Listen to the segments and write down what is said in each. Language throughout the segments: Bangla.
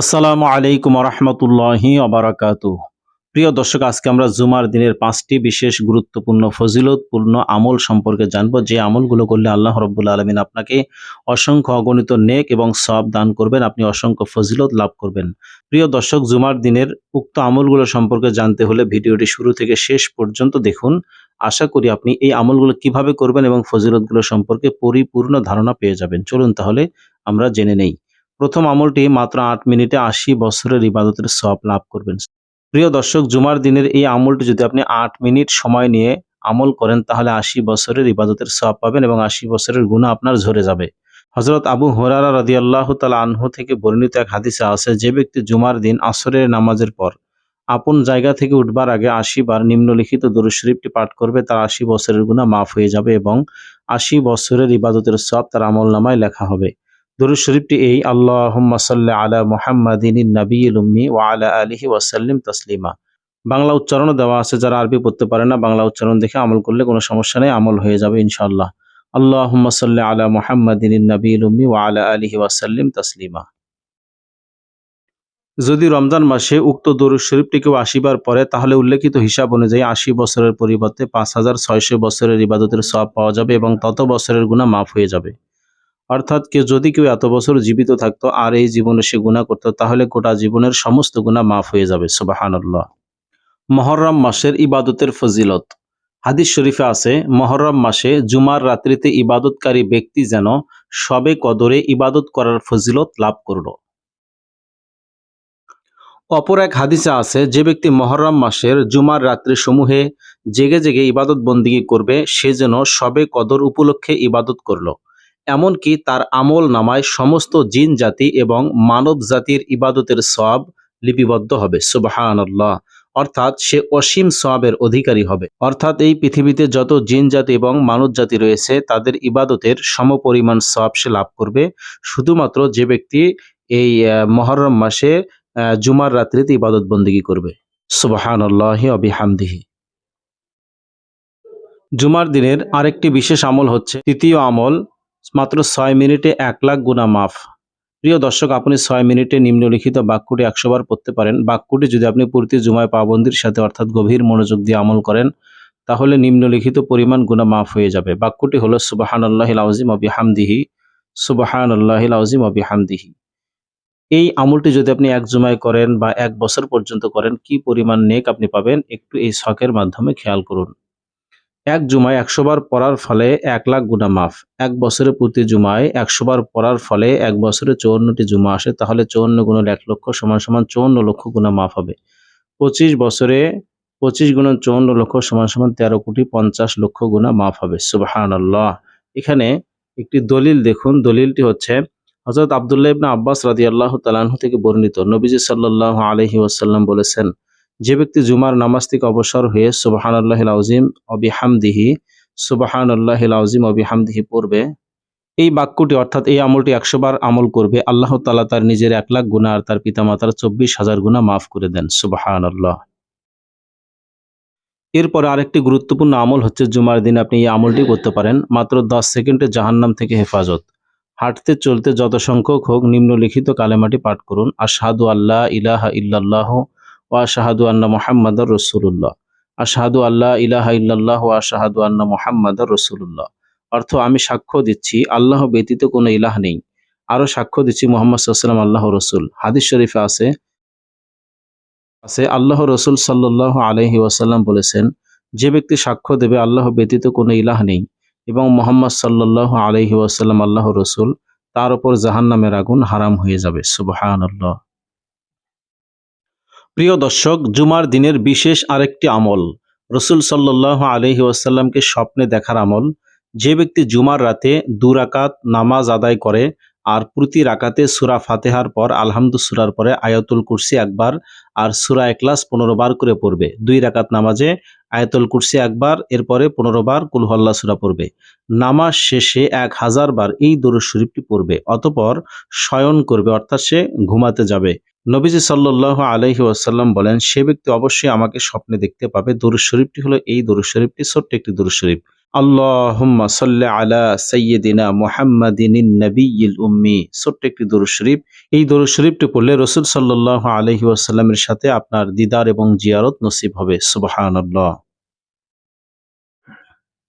আসসালামু আলাইকুম রহমতুল্লাহি অবরাকাত প্রিয় দর্শক, আজকে আমরা জুমার দিনের পাঁচটি বিশেষ গুরুত্বপূর্ণ, ফজিলতপূর্ণ আমল সম্পর্কে জানব। যে আমলগুলো করলে আল্লাহ রব্বুল আলমিন আপনাকে অসংখ্য অগণিত নেক এবং সব দান করবেন, আপনি অসংখ্য ফজিলত লাভ করবেন। প্রিয় দর্শক, জুমার দিনের উক্ত আমলগুলো সম্পর্কে জানতে হলে ভিডিওটি শুরু থেকে শেষ পর্যন্ত দেখুন। আশা করি আপনি এই আমলগুলো কীভাবে করবেন এবং ফজিলতগুলো সম্পর্কে পরিপূর্ণ ধারণা পেয়ে যাবেন। চলুন তাহলে আমরা জেনে নেই। প্রথম আমলটি মাত্র আট মিনিটে আশি বছরের ইবাদতের সব লাভ করবেন। প্রিয় দর্শক, জুমার দিনের এই আমলটি যদি আপনি আট মিনিট সময় নিয়ে আমল করেন, তাহলে আশি বছরের ইবাদতের সব পাবেন এবং আশি বছরের গুণা আপনার ঝরে যাবে। হজরত আবু হরারা রাদি আল্লাহ তালা আনহু থেকে বর্ণিত এক হাদিসে আছে, যে ব্যক্তি জুমার দিন আসরের নামাজের পর আপন জায়গা থেকে উঠবার আগে আশি বার নিম্নলিখিত শরীফটি পাঠ করবে, তার আশি বছরের গুণা মাফ হয়ে যাবে এবং আশি বছরের ইবাদতের সব তার আমল নামায় লেখা হবে। দরুদ শরীফটি এই আল্লাহ সাল্লি আলা মুহাম্মাদিন নবীল উম্মি ওয়া আলা আলিহি ওয়াসাল্লিম তাসলিমা। বাংলা উচ্চারণও দেওয়া আছে, যারা আরবি পড়তে পারে না, বাংলা উচ্চারণ দেখে আমল করলে কোনো সমস্যা নেই, আমল হয়ে যাবে ইনশাআল্লাহ। আল্লাহ সাল্লি আলা মুহাম্মাদিন নবীল উম্মি ওয়া আলা আলিহি ওয়াসাল্লিম তাসলিমা। যদি রমজান মাসে উক্ত দরুদ শরীফটি কেউ আশিবার পরে তাহলে উল্লেখিত হিসাব অনুযায়ী আশি বছরের পরিবর্তে পাঁচ হাজার ছয়শো বছরের ইবাদতের সব পাওয়া যাবে এবং তত বছরের গুণা মাফ হয়ে যাবে। অর্থাৎ কেউ যদি কেউ এত বছর জীবিত থাকতো আর এই জীবনে সে গুণা করতো, তাহলে গোটা জীবনের সমস্ত গুণা মাফ হয়ে যাবে সুবাহান্লাহ মহরম মাসের ইবাদতের ফজিলত। হাদিস শরীফে আছে, মহরম মাসে জুমার রাত্রিতে ইবাদতকারী ব্যক্তি যেন সবে কদরে ইবাদত করার ফজিলত লাভ করল। অপর এক হাদিসে আছে, যে ব্যক্তি মহরম মাসের জুমার রাত্রি সমূহে জেগে জেগে ইবাদত বন্দিগি করবে, সে যেন সবে কদর উপলক্ষে ইবাদত করল। এমনকি তার আমল নামায় সমস্ত জিন জাতি এবং মানব জাতির ইবাদতের সব লিপিবদ্ধ হবে। সুবাহান্লাহ অর্থাৎ সে অসীম সবের অধিকারী হবে। অর্থাৎ এই পৃথিবীতে যত জিন জাতি এবং মানব জাতি রয়েছে, তাদের ইবাদতের সমপরিমাণ সব সে লাভ করবে। শুধুমাত্র যে ব্যক্তি এই মহরম মাসে জুমার রাত্রিতে ইবাদত বন্দিগি করবে। সুবাহান অবিহামদিহি জুমার দিনের আরেকটি বিশেষ আমল হচ্ছে তৃতীয় আমল মাত্র ছয় মিনিটে এক লাখ গুণা মাফ। প্রিয় দর্শক, আপনি ছয় মিনিটে নিম্নলিখিত বাক্যটি একশোবার পড়তে পারেন। বাক্যটি যদি আপনি প্রতি জুমায় পাবন্দির সাথে অর্থাৎ গভীর মনোযোগ দিয়ে আমল করেন, তাহলে নিম্নলিখিত পরিমাণ গুণা মাফ হয়ে যাবে। বাক্যটি হলো সুবাহান আল্লাহ আউজিম অবি হামদিহি সুবাহান আল্লাহ আউজিম অবি হামদিহি এই আমলটি যদি আপনি এক জুমায় করেন বা এক বছর পর্যন্ত করেন, কি পরিমাণ নেক আপনি পাবেন, একটু এই শখের মাধ্যমে খেয়াল করুন। এক জুমায় একশো বার পড়ার ফলে এক লাখ গুণা মাফ। এক বছরে প্রতি জুমায় একশো বার পড়ার ফলে এক বছরে চৌন্নটি জুমা আসে, তাহলে চৌন্ন গুণের এক লক্ষ সমান সমান চৌন্ন লক্ষ গুণা মাফ হবে। পঁচিশ বছরে পঁচিশ গুণন চৌন্ন লক্ষ সমান সমান তেরো কোটি পঞ্চাশ লক্ষ গুণা মাফ হবে। সুবাহান এখানে একটি দলিল দেখুন। দলিলটি হচ্ছে হজরত আবদুল্লাহ ইবনা আব্বাস রাজি আল্লাহ তালাহ থেকে বর্ণিত। নবীজি সাল্লাহ আলহি ওয়াসাল্লাম বলেছেন যে ব্যক্তি জুমার নামাজ থেকে অবসর হয়ে সুবাহান আল্লাহ আজিম অবিহামদিহি সুবাহান আল্লাহ আজিম অবিহামদিহি পড়বে, এই বাক্যটি অর্থাৎ এই আমলটি একশো বার আমল করবে, আল্লাহ তালা তার নিজের এক লাখ গুণা আর তার পিতামাতার চব্বিশ হাজার গুণা মাফ করে দেন সুবাহান আল্লাহ এরপরে আরেকটি গুরুত্বপূর্ণ আমল হচ্ছে জুমার দিন আপনি এই আমলটি করতে পারেন, মাত্র দশ সেকেন্ডে জাহান্নাম থেকে হেফাজত। হাঁটতে, চলতে যত সংখ্যক হোক নিম্নলিখিত কালেমাটি পাঠ করুন, আশহাদু আল্লাহ ইলাহা ইল্লাল্লাহ ও আশাহাদু আন্না রসুল্লাহ আশাহাদু আল্লাহ ইলাহা ইল্লাল্লাহ আন্না রসুল্লাহ অর্থ, আমি সাক্ষ্য দিচ্ছি, আল্লাহ ব্যতীত কোনো ইলাহ নেই। আরও সাক্ষ্য দিচ্ছি মোহাম্মদ সাল্লাম আল্লাহ রসুল। হাদিস শরীফে আছে আছে আল্লাহ রসুল সাল্লাহ আলহি ওয়াসাল্লাম বলেছেন, যে ব্যক্তি সাক্ষ্য দেবে, আল্লাহ ব্যতীত কোনো ইলাহ নেই। এবং মোহাম্মদ সাল্লাহ আলহি ওয়াসাল্লাম আল্লাহ রসুল, তার উপর জাহান্নামের আগুন হারাম হয়ে যাবে। সুবাহান আল্লাহ প্রিয় দর্শক, জুমার দিনের বিশেষ আরেকটি আমল, রসুল সাল্লাহ আলহি ওয়াসাল্লামকে স্বপ্নে দেখার আমল। যে ব্যক্তি জুমার রাতে দুরাকাত নামাজ আদায় করে আর প্রতি রাকাতে সুরা ফাতেহার পর আলহামদু সুরার পরে আয়াতুল কুরসি একবার আর সুরা একলাস পনেরো বার করে পড়বে। দুই রাকাত নামাজে আয়াতুল কুরসি একবার, এরপরে পনেরো বার কুলহল্লা সুরা পড়বে। নামাজ শেষে এক হাজার বার এই দরুদ শরীফটি পড়বে, অতপর শয়ন করবে, অর্থাৎ সে ঘুমাতে যাবে। নবীজি সাল্লাহ আলহি ওয়াসাল্লাম বলেন, সে ব্যক্তি অবশ্যই আমাকে স্বপ্নে দেখতে পাবে। দরুদ শরীফটি হলো এই দরুদ শরীফটি, ছোট্ট একটি দরুদ শরীফ। আল্লাহুম্মা সাল্লি আলা সাইয়্যিদিনা মুহাম্মাদিন নবিয়্যিল উম্মি। ছোট্ট একটি দরুদ শরীফ। এই দরুদ শরীফটি পড়লে রসুল সাল্লাল্লাহু আলাইহি ওয়াসাল্লামের সাথে আপনার দিদার এবং জিয়ারত নসিব হবে। সুবহানাল্লাহ।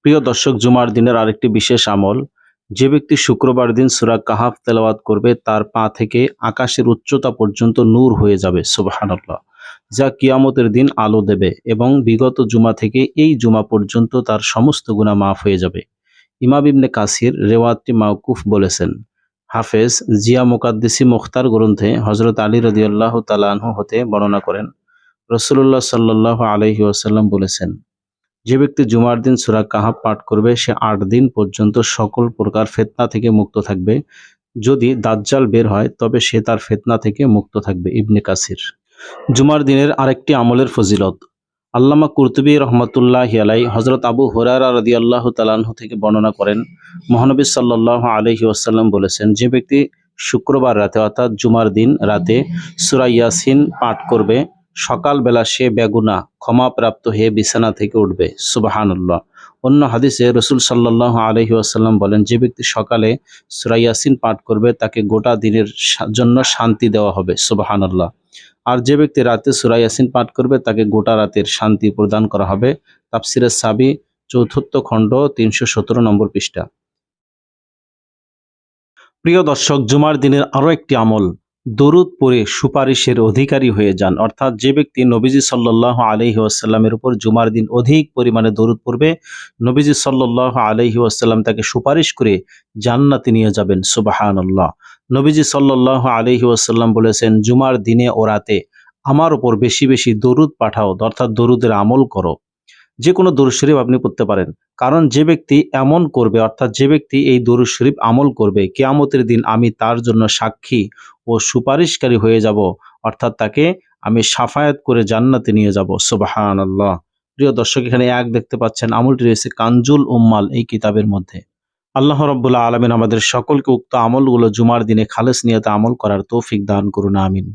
প্রিয় দর্শক, জুমার দিনের আরেকটি বিশেষ আমল যে ব্যক্তি শুক্রবার দিন সুরা কাহাফ তেলাওয়াত করবে, তার পা থেকে আকাশের উচ্চতা পর্যন্ত নূর হয়ে যাবে, সুবহানাল্লাহ। যা কিয়ামতের দিন আলো দেবে এবং বিগত জুমা থেকে এই জুমা পর্যন্ত তার সমস্ত গুণা মাফ হয়ে যাবে। ইমাম ইবনে কাসির রেওয়াতটি মাউকুফ বলেছেন। হাফেজ জিয়া মুকাদ্দিসি মুখতার গ্রন্থে হজরত আলী রদিয়াল্লাহ তালাহ হতে বর্ণনা করেন। রসুল্লাহ সাল্লাহ আলহি ওয়াসাল্লাম বলেছেন যে ব্যক্তি জুমার দিন সুরা কাহাব পাঠ করবে, সে আট দিন পর্যন্ত সকল প্রকার ফেতনা থেকে মুক্ত থাকবে। যদি দাজ্জাল বের হয়, তবে সে তার ফেতনা থেকে মুক্ত থাকবে, ইবনে কাসির। জুমার দিনের আরেকটি আমলের ফজিলত। আল্লামা কুরতুবী রহমতুল্লাহ আলাই হজরত আবু হরারা রদি আল্লাহ তালাহ থেকে বর্ণনা করেন, মহানবী সাল্লাহ আলহি ওয়াসাল্লাম বলেছেন, যে ব্যক্তি শুক্রবার রাতে, অর্থাৎ জুমার দিন রাতে সুরা ইয়াসিন পাঠ করবে সকালবেলা সে বেগুনা ক্ষমাপ্রাপ্ত হয়ে বিছানা থেকে উঠবে। সুবাহানুল্লাহ। অন্য হাদিসে রসুল সাল্লাহ আলহি আসাল্লাম বলেন, যে ব্যক্তি সকালে সুরাইয়াসিন পাঠ করবে, তাকে গোটা দিনের জন্য শান্তি দেওয়া হবে। সুবাহানুল্লাহ। আর যে ব্যক্তি রাতে সুরাইয়াসিন পাঠ করবে, তাকে গোটা রাতের শান্তি প্রদান করা হবে। তাফসিরের সাবি, চতুর্থ খণ্ড, তিনশো সতেরো নম্বর পৃষ্ঠা। প্রিয় দর্শক, জুমার দিনের আরও একটি আমল। দরুদ পড়ে সুপারিশের অধিকারী হয়ে যান। অর্থাৎ যে ব্যক্তি নবীজি সাল্লাহ আলহি আসাল্লামের উপর জুমার দিন অধিক পরিমাণে দরুদ পড়বে, নবীজি সাল্লাহ আলহি আসাল্লাম তাকে সুপারিশ করে জান্নাতে নিয়ে যাবেন। সুবাহান আল্লাহ নবীজি সাল্লাহ আলহি আসাল্লাম বলেছেন, জুমার দিনে ও রাতে আমার উপর বেশি বেশি দরুদ পাঠাও, অর্থাৎ দরুদের আমল করো। যে কোনো দরুদ শরীফ আপনি পড়তে পারেন। কারণ যে ব্যক্তি এমন করবে, অর্থাৎ যে ব্যক্তি এই দরুদ শরীফ আমল করবে, কেয়ামতের দিন আমি তার জন্য সাক্ষী ও সুপারিশকারী হয়ে যাব, অর্থাৎ তাকে আমি সাফায়াত করে জান্নাতে নিয়ে যাব। সুবাহান আল্লাহ প্রিয় দর্শক, এখানে এক দেখতে পাচ্ছেন, আমলটি রয়েছে কাঞ্জুল উম্মাল এই কিতাবের মধ্যে। আল্লাহ রব্বুল্লাহ আলমিন আমাদের সকলকে উক্ত আমলগুলো জুমার দিনে খালেস নিয়তে আমল করার তৌফিক দান করুন, আমিন।